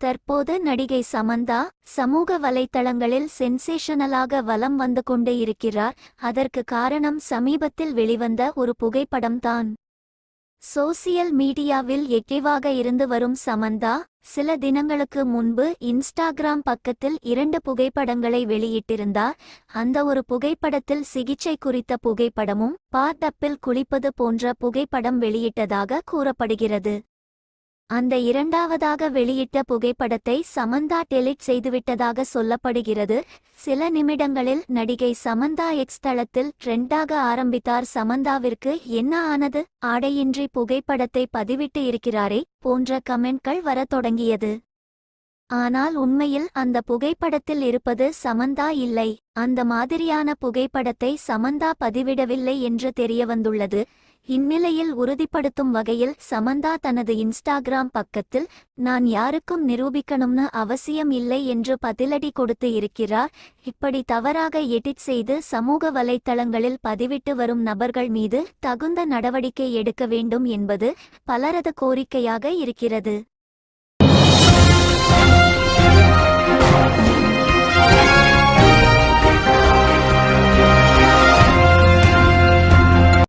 தற்போது நடிகை சமந்தா சமூக வலைத்தளங்களில் சென்சேஷனலாக வலம் வந்து கொண்டே இருக்கிறார். அதற்கு காரணம் சமீபத்தில் வெளிவந்த ஒரு புகைப்படம்தான். சோசியல் மீடியாவில் எக்டிவாக இருந்து வரும் சமந்தா சில தினங்களுக்கு முன்பு இன்ஸ்டாகிராம் பக்கத்தில் இரண்டு புகைப்படங்களை வெளியிட்டிருந்தார். அந்த ஒரு புகைப்படத்தில் சிகிச்சை குறித்த புகைப்படமும் பார்டப்பில் குளிப்பது போன்ற புகைப்படம் வெளியிட்டதாக கூறப்படுகிறது. அந்த இரண்டாவதாக வெளியிட்ட புகைப்படத்தை சமந்தா டெலிட் செய்துவிட்டதாக சொல்லப்படுகிறது. சில நிமிடங்களில் நடிகை சமந்தா எக்ஸ் தளத்தில் ட்ரெண்டாக ஆரம்பித்தார். சமந்தாவிற்கு என்ன ஆனது? ஆடையின்றி புகைப்படத்தை பதிவிட்டு இருக்கிறாரே போன்ற கமெண்ட்கள் வரத் தொடங்கியது. ஆனால் உண்மையில் அந்த புகைப்படத்தில் இருப்பது சமந்தா இல்லை. அந்த மாதிரியான புகைப்படத்தை சமந்தா பதிவிடவில்லை என்று தெரியவந்துள்ளது. இந்நிலையில் உறுதிப்படுத்தும் வகையில் சமந்தா தனது இன்ஸ்டாகிராம் பக்கத்தில் நான் யாருக்கும் நிரூபிக்கணும்னு அவசியம் இல்லை என்று பதிலடி கொடுத்து இருக்கிறார். இப்படி தவறாக எடிட் செய்து சமூக வலைத்தளங்களில் பதிவிட்டு வரும் நபர்கள் மீது தகுந்த நடவடிக்கை எடுக்க வேண்டும் என்பது பலரது கோரிக்கையாக இருக்கிறது.